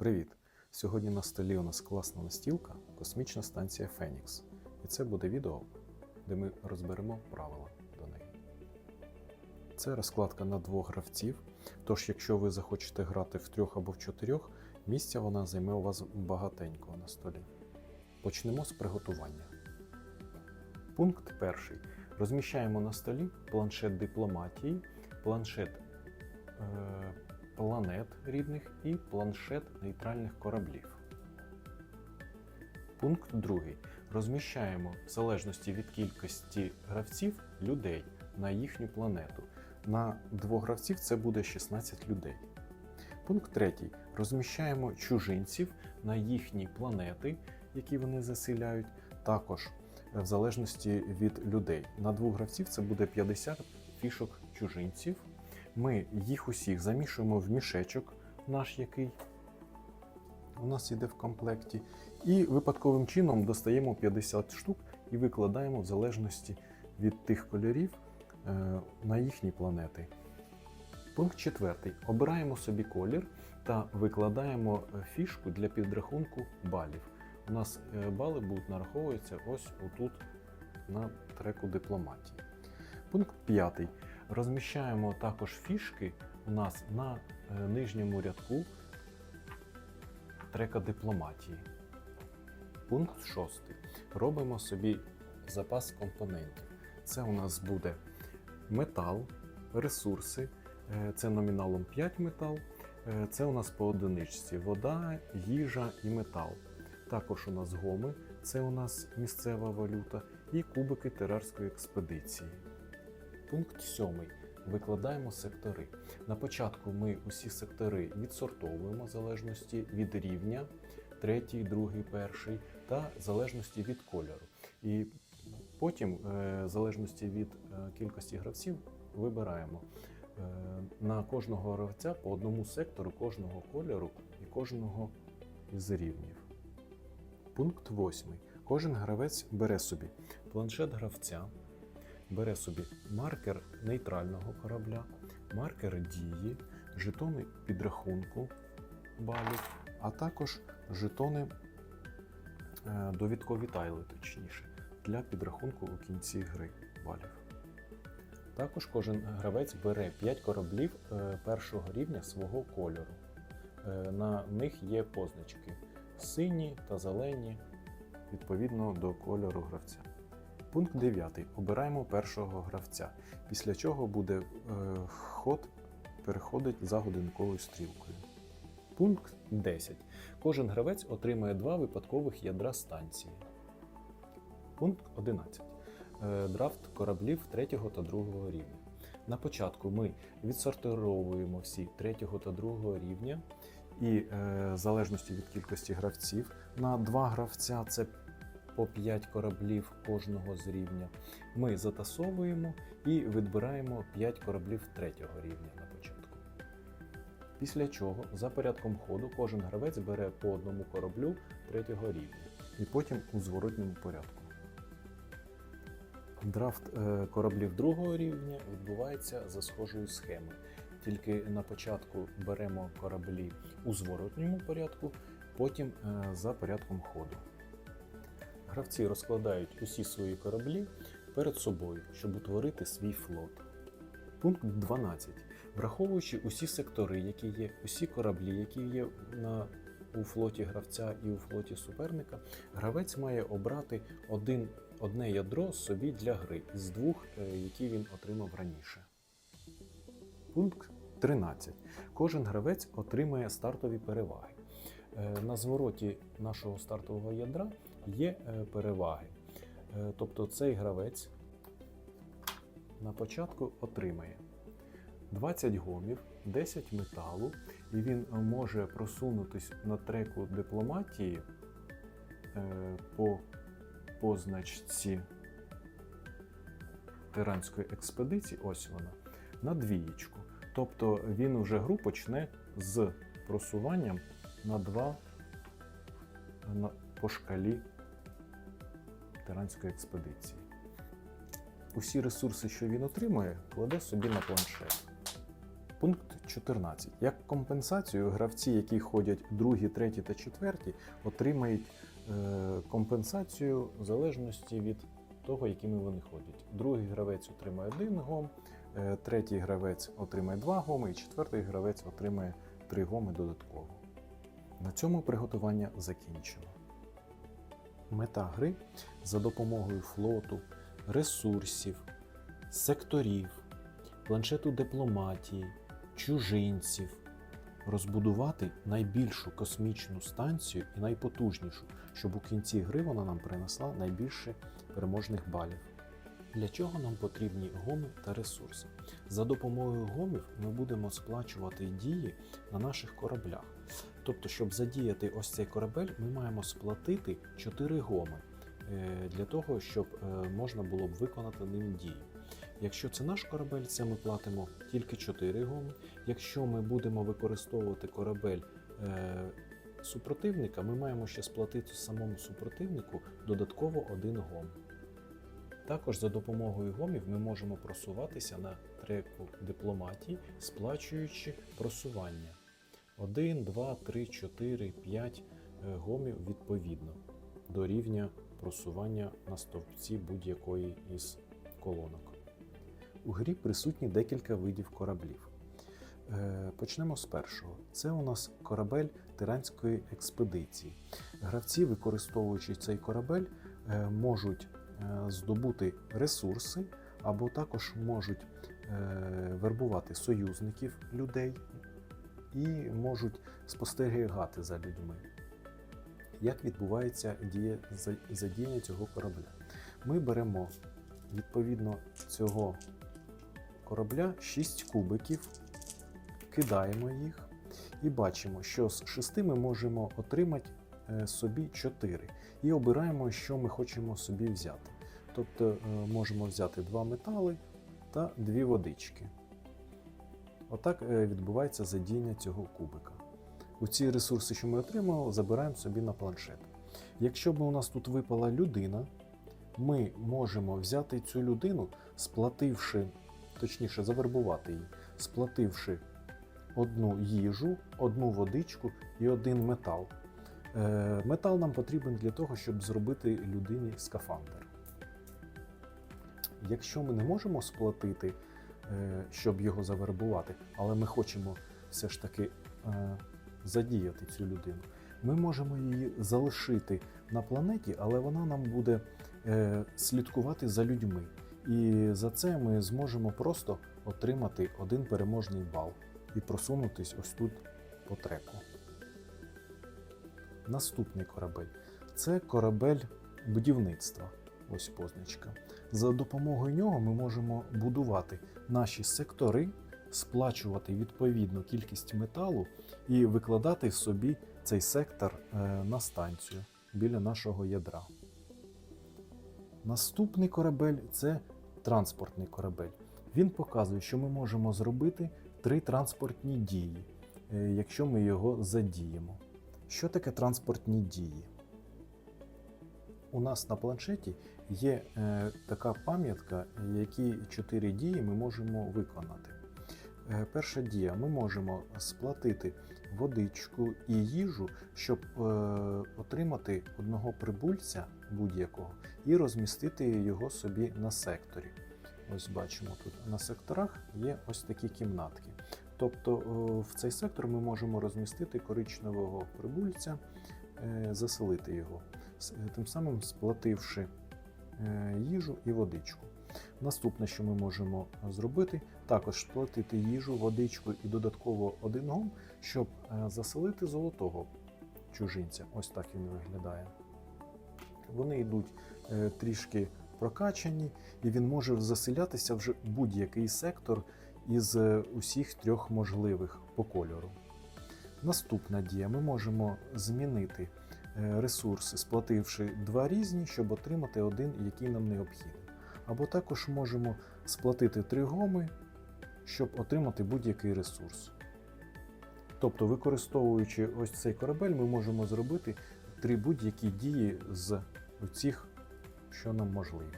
Привіт! Сьогодні на столі у нас класна настілка космічна станція Фенікс. І це буде відео, де ми розберемо правила до неї. Це розкладка на двох гравців. Тож, якщо ви захочете грати в трьох або в чотирьох, місця вона займе у вас багатенько на столі. Почнемо з приготування. Пункт перший. Розміщаємо на столі планшет дипломатії, планшет е, планет рідних і планшет нейтральних кораблів. Пункт другий. Розміщаємо в залежності від кількості гравців людей на їхню планету. На двох гравців це буде 16 людей. Пункт третій. Розміщаємо чужинців на їхні планети, які вони заселяють, також в залежності від людей. На двох гравців це буде 50 фішок чужинців. Ми їх усіх замішуємо в мішечок, наш який у нас іде в комплекті, і випадковим чином достаємо 50 штук і викладаємо в залежності від тих кольорів е, на їхні планети. Пункт четвертий. Обираємо собі колір та викладаємо е, фішку для підрахунку балів. У нас е, бали будуть нараховуватися ось отут на треку дипломатії. Пункт п'ятий. Розміщаємо також фішки у нас на е, нижньому рядку трека дипломатії. Пункт шостий. Робимо собі запас компонентів. Це у нас буде метал, ресурси, е, це номіналом 5 метал, е, це у нас по одиничці вода, їжа і метал. Також у нас гоми, це у нас місцева валюта, і кубики терарської експедиції. Пункт 7. Викладаємо сектори. На початку ми усі сектори відсортовуємо в залежності від рівня, третій, другий, перший, та залежності від кольору. І потім, е, в залежності від е, кількості гравців, вибираємо е, на кожного гравця по одному сектору кожного кольору і кожного із рівнів. Пункт 8. Кожен гравець бере собі планшет гравця, бере собі маркер нейтрального корабля, маркер дії, жетони підрахунку балів, а також жетони е, довідкові тайли, точніше, для підрахунку у кінці гри балів. Також кожен гравець бере 5 кораблів е, першого рівня свого кольору. Е, На них є позначки сині та зелені відповідно до кольору гравця. Пункт 9. Обираємо першого гравця, після чого буде е, ход переходить за годинковою стрілкою. Пункт 10. Кожен гравець отримає два випадкових ядра станції. Пункт 11. Е, Драфт кораблів 3 та 2 рівня. На початку ми відсортировуємо всі 3 та 2 рівня, і е, в залежності від кількості гравців на 2 гравця це по 5 кораблів кожного з рівня. Ми затасовуємо і відбираємо 5 кораблів 3 рівня на початку. Після чого, за порядком ходу, кожен гравець бере по одному кораблю 3 рівня і потім у зворотньому порядку. Драфт е, кораблів другого рівня відбувається за схожою схемою. Тільки на початку беремо кораблі у зворотньому порядку, потім е, за порядком ходу. Гравці розкладають усі свої кораблі перед собою, щоб утворити свій флот. Пункт 12. Враховуючи усі сектори, які є, усі кораблі, які є на, у флоті гравця і у флоті суперника, гравець має обрати один, одне ядро собі для гри із двох, е, які він отримав раніше. Пункт 13. Кожен гравець отримає стартові переваги. Е, На звороті нашого стартового ядра є е, переваги. Е, Тобто цей гравець на початку отримає 20 гомів, 10 металу, і він може просунутись на треку дипломатії е, по позначці тиранської експедиції, ось вона, на двієчку. Тобто він уже гру почне з просуванням на 2 на, по шкалі тиранської експедиції. Усі ресурси, що він отримує, кладе собі на планшет. Пункт 14. Як компенсацію гравці, які ходять другі, треті та четверті, отримають е, компенсацію в залежності від того, якими вони ходять. Другий гравець отримає один гом, е, третій гравець отримає два гоми, і четвертий гравець отримає три гоми додатково. На цьому приготування закінчено. Мета гри за допомогою флоту, ресурсів, секторів, планшету дипломатії, чужинців розбудувати найбільшу космічну станцію і найпотужнішу, щоб у кінці гри вона нам принесла найбільше переможних балів. Для чого нам потрібні гоми та ресурси? За допомогою гомів ми будемо сплачувати дії на наших кораблях. Тобто, щоб задіяти ось цей корабель, ми маємо сплатити 4 гоми е, для того, щоб е, можна було б виконати ним дії. Якщо це наш корабель, це ми платимо тільки 4 гоми. Якщо ми будемо використовувати корабель е, супротивника, ми маємо ще сплатити самому супротивнику додатково 1 гом. Також за допомогою гомів ми можемо просуватися на треку дипломатії, сплачуючи просування. 1, 2, 3, 4, 5 е, гомів відповідно до рівня просування на стовпці будь-якої із колонок. У грі присутні декілька видів кораблів. Е, Почнемо з першого. Це у нас корабель тиранської експедиції. Гравці, використовуючи цей корабель, е, можуть е, здобути ресурси або також можуть вербувати союзників людей і можуть спостерігати за людьми. Як відбувається дія, задіяння цього корабля? Ми беремо відповідно цього корабля 6 кубиків, кидаємо їх і бачимо, що з 6 ми можемо отримати е, собі 4 і обираємо, що ми хочемо собі взяти. Тобто е, можемо взяти два метали та дві водички. Отак е, відбувається задіяння цього кубика. У ці ресурси, що ми отримали, забираємо собі на планшет. Якщо б у нас тут випала людина, ми можемо взяти цю людину, сплативши, точніше, завербувати її, сплативши одну їжу, одну водичку і один метал. Е, Метал нам потрібен для того, щоб зробити людині скафандр. Якщо ми не можемо сплатити, щоб його завербувати, але ми хочемо все ж таки е, задіяти цю людину, ми можемо її залишити на планеті, але вона нам буде е, слідкувати за людьми. І за це ми зможемо просто отримати один переможний бал і просунутись ось тут по треку. Наступний корабель це корабель будівництва. Ось позначка. За допомогою нього ми можемо будувати наші сектори, сплачувати відповідну кількість металу і викладати собі цей сектор е, на станцію біля нашого ядра. Наступний корабель це транспортний корабель. Він показує, що ми можемо зробити три транспортні дії, е, якщо ми його задіємо. Що таке транспортні дії? У нас на планшеті є е, така пам'ятка, які чотири дії ми можемо виконати. Е, перша дія: ми можемо сплатити водичку і їжу, щоб е, отримати одного прибульця будь-якого і розмістити його собі на секторі. Ось бачимо тут на секторах є ось такі кімнатки. Тобто о, в цей сектор ми можемо розмістити коричневого прибульця, е, заселити його, е, тим самим сплативши е, їжу і водичку. Наступне, що ми можемо зробити, також сплатити їжу, водичку і додатково один гом, щоб е, заселити золотого чужинця. Ось так він виглядає. Вони йдуть е, трішки прокачані, і він може заселятися вже будь-який сектор із е, усіх трьох можливих по кольору. Наступна дія: ми можемо змінити е, ресурси, сплативши два різні, щоб отримати один, який нам необхідний. Або також можемо сплатити три гоми, щоб отримати будь-який ресурс. Тобто, використовуючи ось цей корабель, ми можемо зробити три будь-які дії з цих, що нам можливо.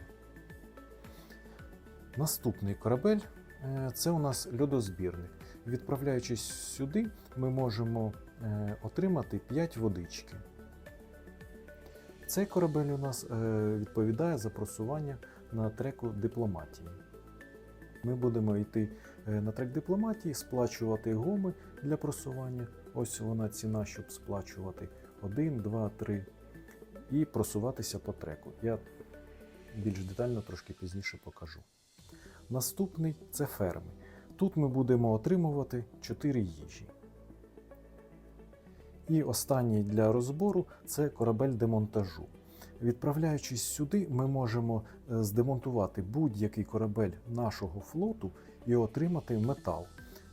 Наступний корабель е, це у нас льодозбірник. Відправляючись сюди, ми можемо е, отримати 5 водички. Цей корабель у нас е, відповідає за просування на треку дипломатії. Ми будемо йти е, на трек дипломатії, сплачувати гоми для просування. Ось вона ціна, щоб сплачувати 1, 2, 3 і просуватися по треку. Я більш детально трошки пізніше покажу. Наступний це ферми. Тут ми будемо отримувати 4 їжі. І останній для розбору це корабель демонтажу. Відправляючись сюди, ми можемо е, здемонтувати будь-який корабель нашого флоту і отримати метал.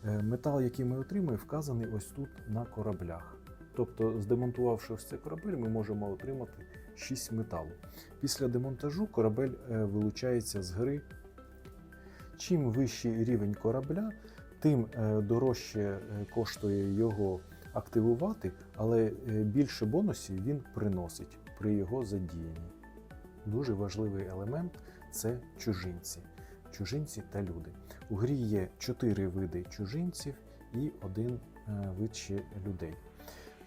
Е, Метал, який ми отримаємо, вказаний ось тут на кораблях. Тобто, здемонтувавши ось цей корабель, ми можемо отримати 6 металу. Після демонтажу корабель е, вилучається з гри. Чим вищий рівень корабля, тим дорожче коштує його активувати, але е, більше бонусів він приносить при його задіянні. Дуже важливий елемент це чужинці. Чужинці та люди. У грі є чотири види чужинців і один е, вид ще людей.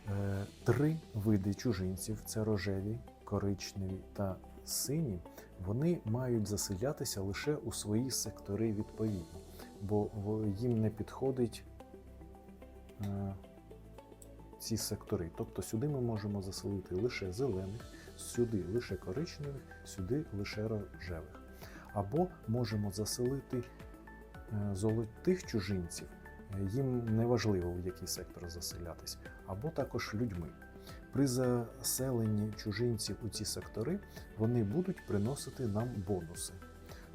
Е, Три види чужинців це рожеві, коричневі та сині. Вони мають заселятися лише у свої сектори відповідні, бо їм не підходить ці сектори. Тобто сюди ми можемо заселити лише зелених, сюди лише коричневих, сюди лише рожевих. Або можемо заселити е, золотих чужинців, е, їм не важливо, в який сектор заселятись, або також людьми. При заселенні чужинців у ці сектори вони будуть приносити нам бонуси.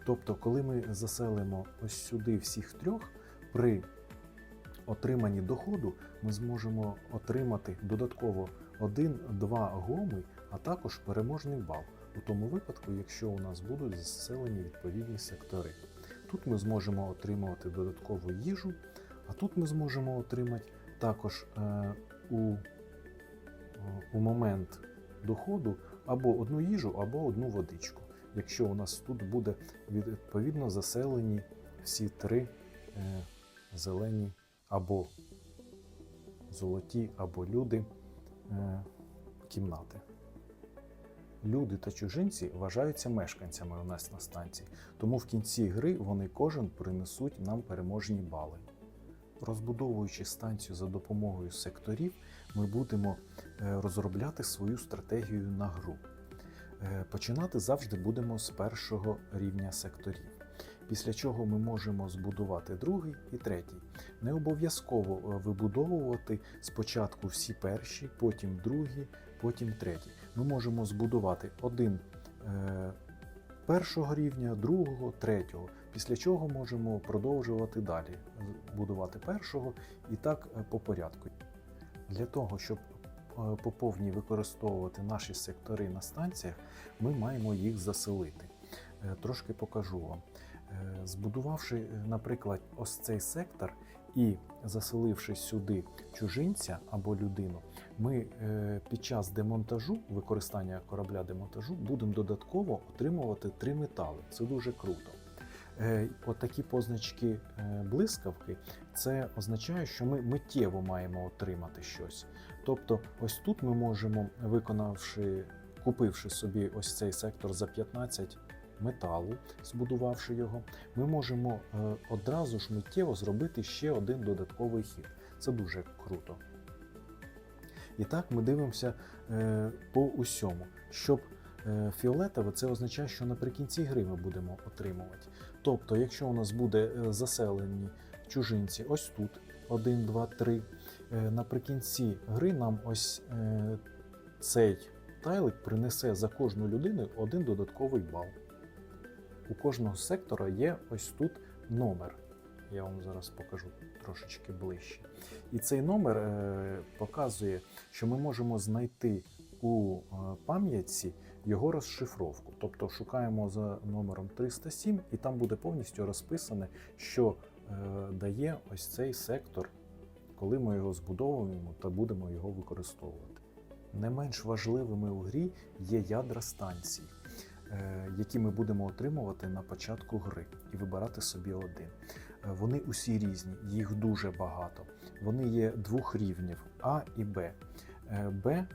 Тобто, коли ми заселимо ось сюди всіх трьох, при отриманні доходу ми зможемо отримати додатково 1-2 гоми, а також переможний бал у тому випадку, якщо у нас будуть заселені відповідні сектори. Тут ми зможемо отримувати додаткову їжу, а тут ми зможемо отримати також е, у, у момент доходу або одну їжу, або одну водичку. Якщо у нас тут буде відповідно заселені всі три е, зелені або золоті, або люди е, кімнати. Люди та чужинці вважаються мешканцями у нас на станції, тому в кінці гри вони кожен принесуть нам переможні бали. Розбудовуючи станцію за допомогою секторів, ми будемо е, розробляти свою стратегію на гру. Е, Починати завжди будемо з першого рівня секторів, після чого ми можемо збудувати другий і третій. Не обов'язково е, вибудовувати спочатку всі перші, потім другі, потім третій. Ми можемо збудувати один е, першого рівня, другого, третього, після чого можемо продовжувати далі з- будувати першого і так е, по порядку. Для того, щоб е, по повній використовувати наші сектори на станціях, ми маємо їх заселити. Е, Трошки покажу вам. Е, Збудувавши, е, наприклад, ось цей сектор і заселивши сюди чужинця або людину, ми е, під час демонтажу, використання корабля демонтажу, будемо додатково отримувати три метали. Це дуже круто. Е, От позначки блискавки, це означає, що ми миттєво маємо отримати щось. Тобто, ось тут ми можемо, виконавши, купивши собі ось цей сектор за 15 металу, збудувавши його, ми можемо е, одразу ж миттєво зробити ще один додатковий хід. Це дуже круто. І так ми дивимося е, по усьому. Щоб е, фіолетове, це означає, що наприкінці гри ми будемо отримувати. Тобто, якщо у нас буде заселені чужинці ось тут, 1, 2, 3, е, наприкінці гри нам ось цей тайлик принесе за кожну людину один додатковий бал. У кожного сектора є ось тут номер. Я вам зараз покажу трошечки ближче. І цей номер е, показує, що ми можемо знайти у е, пам'ятці його розшифровку. Тобто шукаємо за номером 307, і там буде повністю розписане, що е, дає ось цей сектор, коли ми його збудовуємо та будемо його використовувати. Не менш важливими у грі є ядра станції, які ми будемо отримувати на початку гри і вибирати собі один. Е, Вони усі різні, їх дуже багато. Вони є двох рівнів А і Б. Е, Б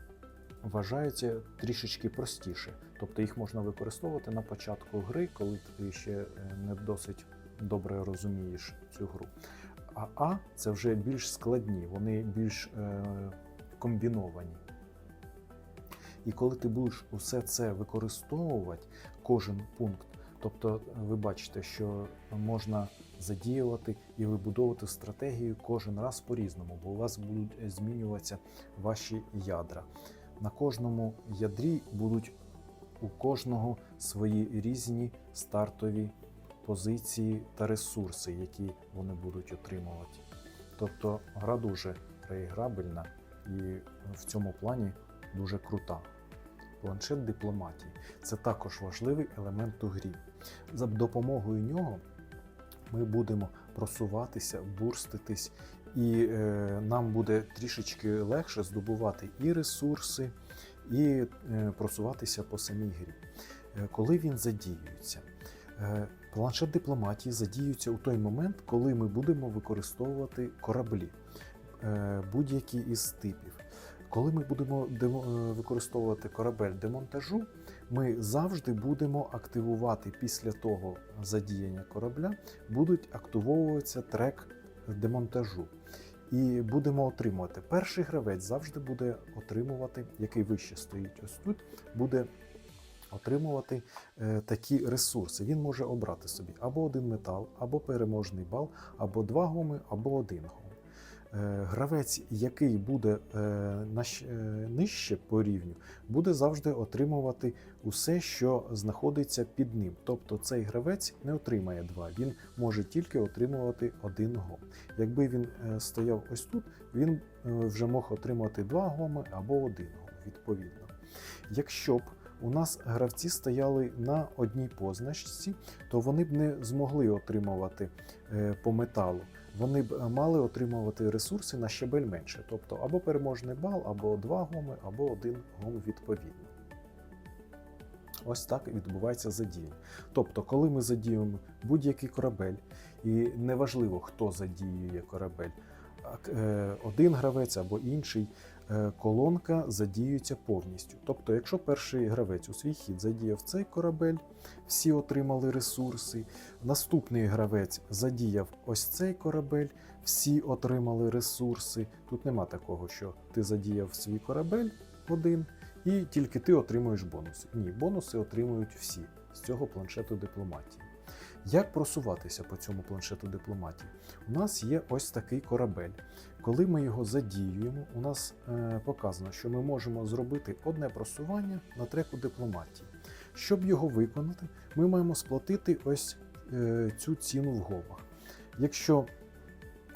вважаються трішечки простіше, тобто їх можна використовувати на початку гри, коли ти ще е, не досить добре розумієш цю гру. А А це вже більш складні, вони більш е, комбіновані. І коли ти будеш усе це використовувати, кожен пункт, тобто ви бачите, що можна задіювати і вибудовувати стратегію кожен раз по-різному, бо у вас будуть змінюватися ваші ядра. На кожному ядрі будуть у кожного свої різні стартові позиції та ресурси, які вони будуть отримувати. Тобто гра дуже реіграбельна і в цьому плані дуже крута. Планшет дипломатії це також важливий елемент у грі. За допомогою нього ми будемо просуватися, бурститись, і е, нам буде трішечки легше здобувати і ресурси, і е, просуватися по самій грі. Е, коли він задіюється, Е, планшет дипломатії задіюється у той момент, коли ми будемо використовувати кораблі, е, будь-які із типів. Коли ми будемо демо- е, використовувати корабель демонтажу, ми завжди будемо активувати після того задіяння корабля, будуть активовуватися трек демонтажу. І будемо отримувати. Перший гравець завжди буде отримувати, який вище стоїть ось тут, буде отримувати е, такі ресурси. Він може обрати собі або один метал, або переможний бал, або два гоми, або один гом. Е, Гравець, який буде е, е, нижче по рівню, буде завжди отримувати усе, що знаходиться під ним. Тобто цей гравець не отримає два, він може тільки отримувати один гом. Якби він стояв ось тут, він вже мог отримати два гоми або один гом, відповідно. Якщо б у нас гравці стояли на одній позначці, то вони б не змогли отримувати по металу. Вони б е, мали отримувати ресурси на щебель менше, тобто або переможний бал, або два гоми, або один гом відповідно. Ось так відбувається задіяння. Тобто, коли ми задіюємо будь-який корабель, і неважливо, хто задіює корабель, е, один гравець або інший, колонка задіюється повністю. Тобто, якщо перший гравець у свій хід задіяв цей корабель, всі отримали ресурси. Наступний гравець задіяв ось цей корабель, всі отримали ресурси. Тут нема такого, що ти задіяв свій корабель один, і тільки ти отримуєш бонуси. Ні, бонуси отримують всі з цього планшету дипломатії. Як просуватися по цьому планшету дипломатії? У нас є ось такий корабель. Коли ми його задіюємо, у нас е, показано, що ми можемо зробити одне просування на треку дипломатії. Щоб його виконати, ми маємо сплатити ось е, цю ціну в гомах. Якщо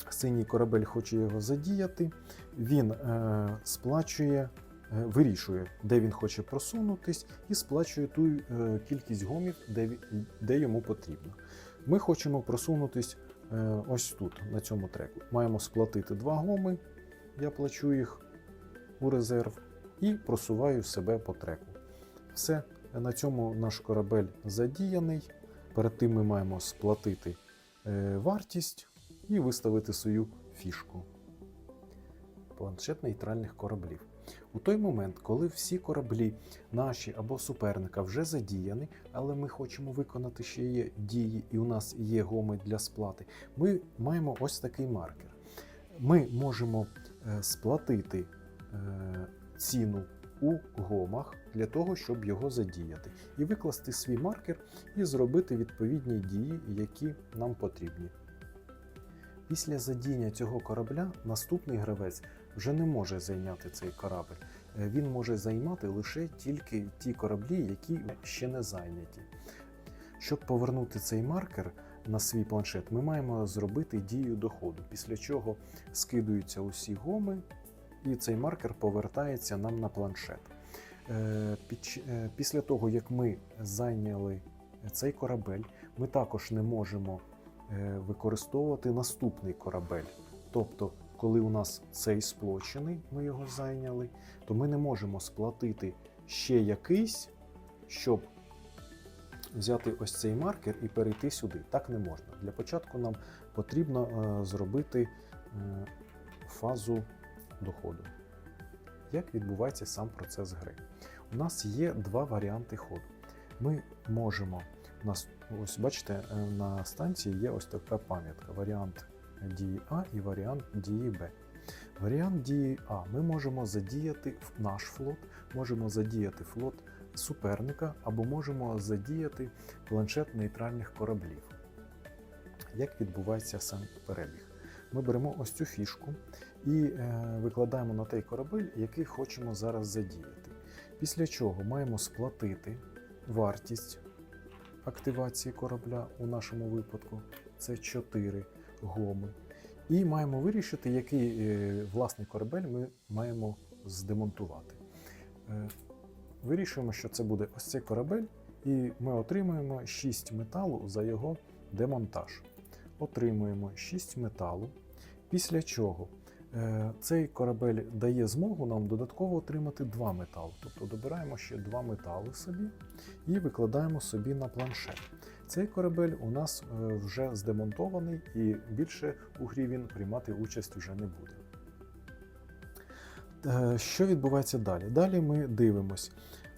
синій корабель хоче його задіяти, він е, сплачує, вирішує, де він хоче просунутись, і сплачує ту е, кількість гомів, де, де йому потрібно. Ми хочемо просунутись е, ось тут, на цьому треку. Маємо сплатити два гоми, я плачу їх у резерв, і просуваю себе по треку. Все, на цьому наш корабель задіяний. Перед тим ми маємо сплатити е, вартість і виставити свою фішку. Планшет нейтральних кораблів. У той момент, коли всі кораблі наші або суперника вже задіяні, але ми хочемо виконати ще є дії, і у нас є гоми для сплати, ми маємо ось такий маркер. Ми можемо е, сплатити е, ціну у гомах для того, щоб його задіяти, і викласти свій маркер і зробити відповідні дії, які нам потрібні. Після задіння цього корабля наступний гравець вже не може зайняти цей корабль. Е, Він може займати лише тільки ті кораблі, які ще не зайняті. Щоб повернути цей маркер на свій планшет, ми маємо зробити дію доходу, після чого скидуються усі гоми, і цей маркер повертається нам на планшет. Е, е, Після того, як ми зайняли цей корабель, ми також не можемо використовувати наступний корабель. Тобто, коли у нас цей сплочений, ми його зайняли, то ми не можемо сплатити ще якийсь, щоб взяти ось цей маркер і перейти сюди. Так не можна. Для початку нам потрібно е, зробити е, фазу доходу. Як відбувається сам процес гри? У нас є два варіанти ходу. Ми можемо, у нас, ось бачите, е, на станції є ось така пам'ятка: варіант дії А і варіант дії Б. Варіант дії А ми можемо задіяти наш флот, можемо задіяти флот суперника або можемо задіяти планшет нейтральних кораблів. Як відбувається сам перебіг? Ми беремо ось цю фішку і е, викладаємо на той корабель, який хочемо зараз задіяти. Після чого маємо сплатити вартість активації корабля у нашому випадку це 4 гоми. І маємо вирішити, який е, власний корабель ми маємо здемонтувати. Е, Вирішуємо, що це буде ось цей корабель, і ми отримуємо 6 металу за його демонтаж. Отримуємо 6 металу, після чого е, цей корабель дає змогу нам додатково отримати 2 метали. Тобто добираємо ще 2 метали собі і викладаємо собі на планшет. Цей корабель у нас е, вже здемонтований і більше у грі він приймати участь вже не буде. Е, Що відбувається далі? Далі ми дивимось.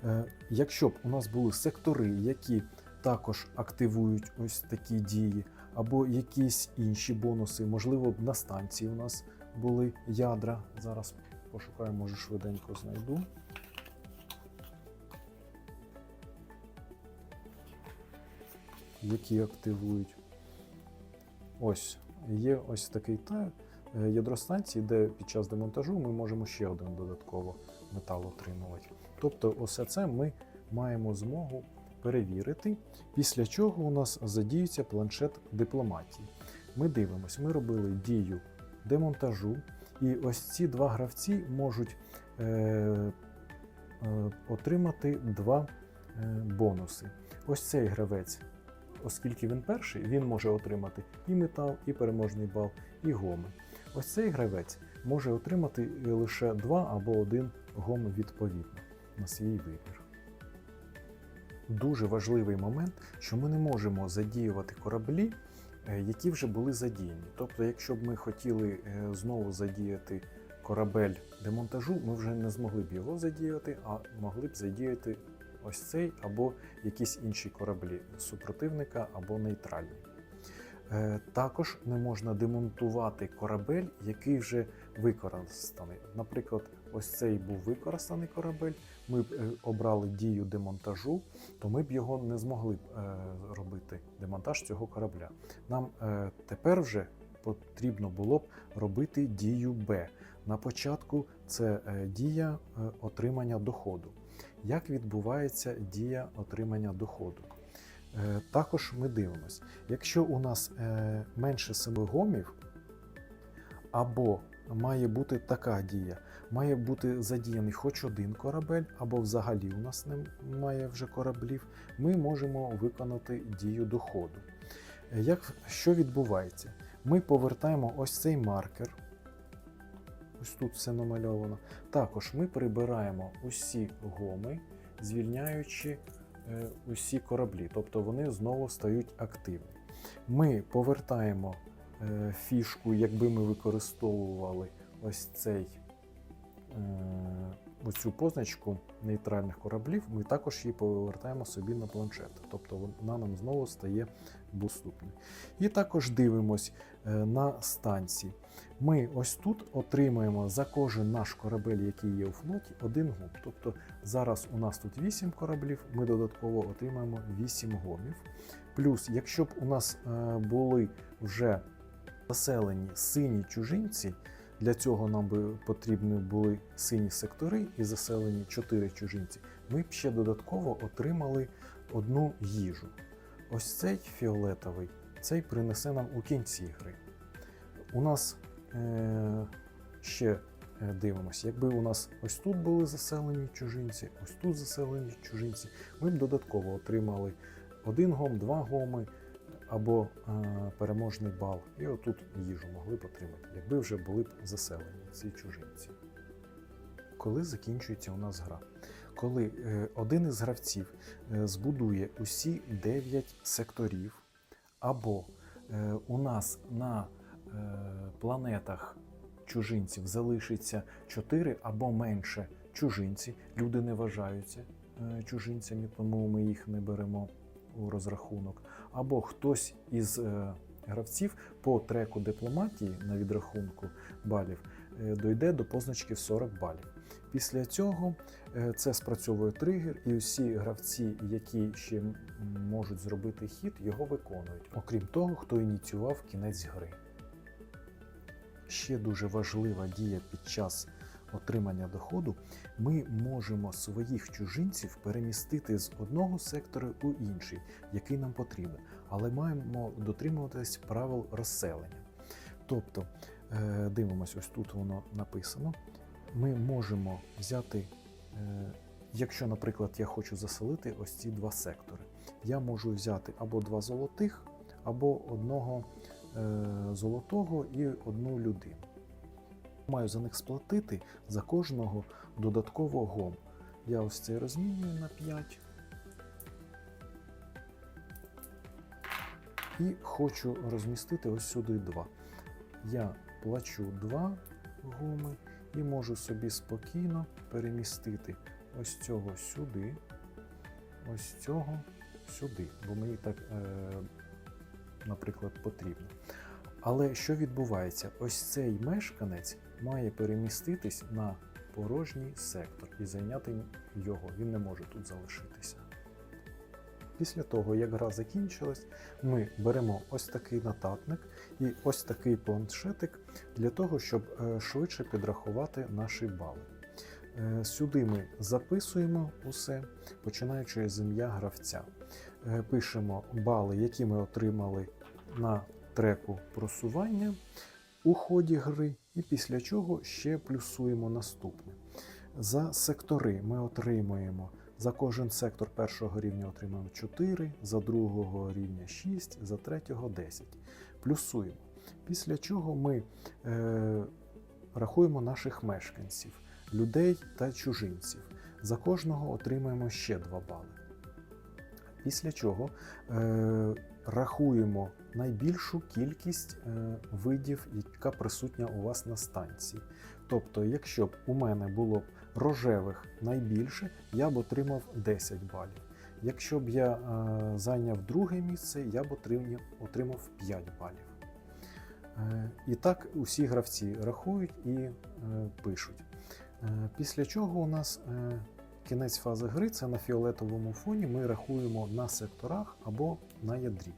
Е, Якщо б у нас були сектори, які також активують ось такі дії, або якісь інші бонуси, можливо, б на станції у нас були ядра. Зараз пошукаю, може швиденько знайду. Які активують. Ось є ось такий та е, ядро станції, де під час демонтажу ми можемо ще один додатково метал отримувати. Тобто, усе це ми маємо змогу перевірити, після чого у нас задіюється планшет дипломатії. Ми дивимося, ми робили дію демонтажу, і ось ці два гравці можуть е, е, отримати два е, бонуси. Ось цей гравець, оскільки він перший, він може отримати і метал, і переможний бал, і гоми. Ось цей гравець може отримати лише два або один гом відповідно на свій вибір. Дуже важливий момент, що ми не можемо задіювати кораблі, е, які вже були задіяні. Тобто, якщо б ми хотіли е, знову задіяти корабель демонтажу, ми вже не змогли б його задіяти, а могли б задіяти ось цей або якісь інші кораблі супротивника або нейтральний. Е, Також не можна демонтувати корабель, який вже використаний. Наприклад, ось цей був використаний корабель. Ми б е, обрали дію демонтажу, то ми б його не змогли б е, робити демонтаж цього корабля. Нам тепер вже потрібно було б робити дію Б. На початку це дія отримання доходу. Як відбувається дія отримання доходу? Е, Також ми дивимося, якщо у нас е, менше 7 гомів, або має бути така дія, має бути задіяний хоч один корабель, або взагалі у нас немає вже кораблів, ми можемо виконати дію доходу. Е, Як, що відбувається? Ми повертаємо ось цей маркер. Ось тут все намальовано. Також ми прибираємо усі гоми, звільняючи е, усі кораблі, тобто вони знову стають активні. Ми повертаємо е, фішку, якби ми використовували ось цей е, оцю позначку нейтральних кораблів, ми також її повертаємо собі на планшет. Тобто вона нам знову стає доступною. І також дивимось на станції. Ми ось тут отримуємо за кожен наш корабель, який є у флоті, один гум. Тобто зараз у нас тут 8 кораблів, ми додатково отримаємо 8 гомів. Плюс, якщо б у нас е, були вже заселені сині чужинці, для цього нам би потрібні були сині сектори і заселені 4 чужинці, ми б ще додатково отримали одну їжу. Ось цей фіолетовий, цей принесе нам у кінці гри. У нас е, ще е, дивимося, якби у нас ось тут були заселені чужинці, ось тут заселені чужинці, ми б додатково отримали один гом, два гоми або е, переможний бал, і отут їжу могли б отримати, якби вже були б заселені ці чужинці. Коли закінчується у нас гра? Коли е, один із гравців е, збудує усі 9 секторів, або е, у нас на е, планетах чужинців залишиться 4 або менше чужинці, люди не вважаються е, чужинцями, тому ми їх не беремо у розрахунок. Або хтось із гравців по треку дипломатії на відрахунку балів дойде до позначки в 40 балів. Після цього е, це спрацьовує тригер, і усі гравці, які ще можуть зробити хід, його виконують, окрім того, хто ініціював кінець гри. Ще дуже важлива дія під час отримання доходу. Ми можемо своїх чужинців перемістити з одного сектора у інший, який нам потрібен, але маємо дотримуватись правил розселення. Тобто, е, дивимось, ось тут воно написано. Ми можемо взяти, е, якщо, наприклад, я хочу заселити ось ці два сектори, я можу взяти або два золотих, або одного е, золотого і одну людину. Маю за них сплатити за кожного додатково гом. Я ось цей розмінюю на 5. І хочу розмістити ось сюди 2. Я плачу 2 гоми і можу собі спокійно перемістити ось цього сюди, ось цього сюди, бо мені так, е, наприклад, потрібно. Але що відбувається? Ось цей мешканець має переміститись на порожній сектор і зайняти його. Він не може тут залишитися. Після того, як гра закінчилась, ми беремо ось такий нотатник і ось такий планшетик для того, щоб е, швидше підрахувати наші бали. Е, Сюди ми записуємо усе, починаючи з ім'я гравця. Е, Пишемо бали, які ми отримали на треку просування у ході гри, і після чого ще плюсуємо наступне. За сектори ми отримуємо за кожен сектор першого рівня отримаємо 4, за другого рівня 6, за третього 10. Плюсуємо. Після чого ми е, рахуємо наших мешканців, людей та чужинців. За кожного отримаємо ще 2 бали. Після чого е, рахуємо найбільшу кількість е, видів, яка присутня у вас на станції. Тобто, якщо б у мене було б рожевих найбільше, я б отримав 10 балів. Якщо б я е, зайняв друге місце, я б отримав, отримав 5 балів. Е, і так усі гравці рахують і е, пишуть. Е, після чого у нас е, кінець фази гри це на фіолетовому фоні ми рахуємо на секторах або на ядрі.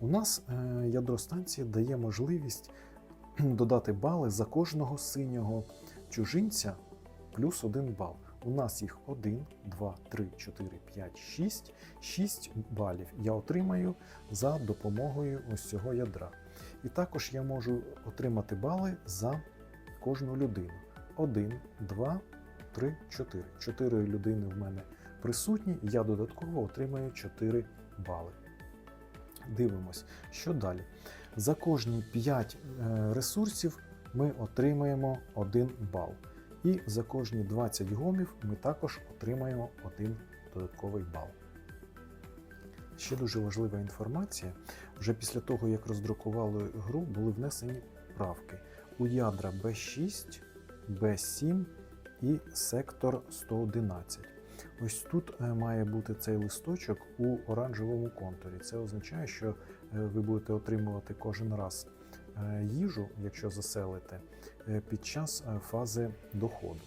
У нас е, ядро станції дає можливість додати бали за кожного синього чужинця плюс 1 бал. У нас їх 1, 2, 3, 4, 5, 6. 6 балів я отримаю за допомогою ось цього ядра. І також я можу отримати бали за кожну людину. 1, 2, 3, 4. 4 людини в мене присутні, і я додатково отримаю 4 бали. Дивимось, що далі. За кожні 5 е, ресурсів ми отримаємо 1 бал. І за кожні 20 гомів ми також отримаємо 1 додатковий бал. Ще дуже важлива інформація. Вже після того, як роздрукували гру, були внесені правки у ядра B6, B7 і сектор 111. Ось тут е, має бути цей листочок у оранжевому контурі. Це означає, що е, ви будете отримувати кожен раз їжу, якщо заселите, е, під час е, фази доходу.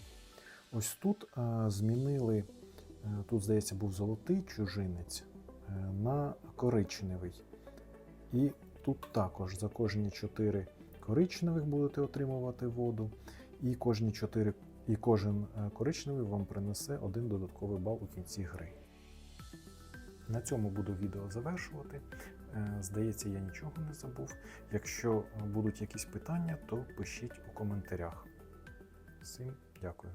Ось тут е, змінили, е, тут, здається, був золотий чужинець е, на коричневий. І тут також за кожні 4 коричневих будете отримувати воду, і кожні 4 і кожен е, коричневий вам принесе один додатковий бал у кінці гри. На цьому буду відео завершувати. Е, Здається, я нічого не забув. Якщо е, будуть якісь питання, то пишіть у коментарях. Всім дякую.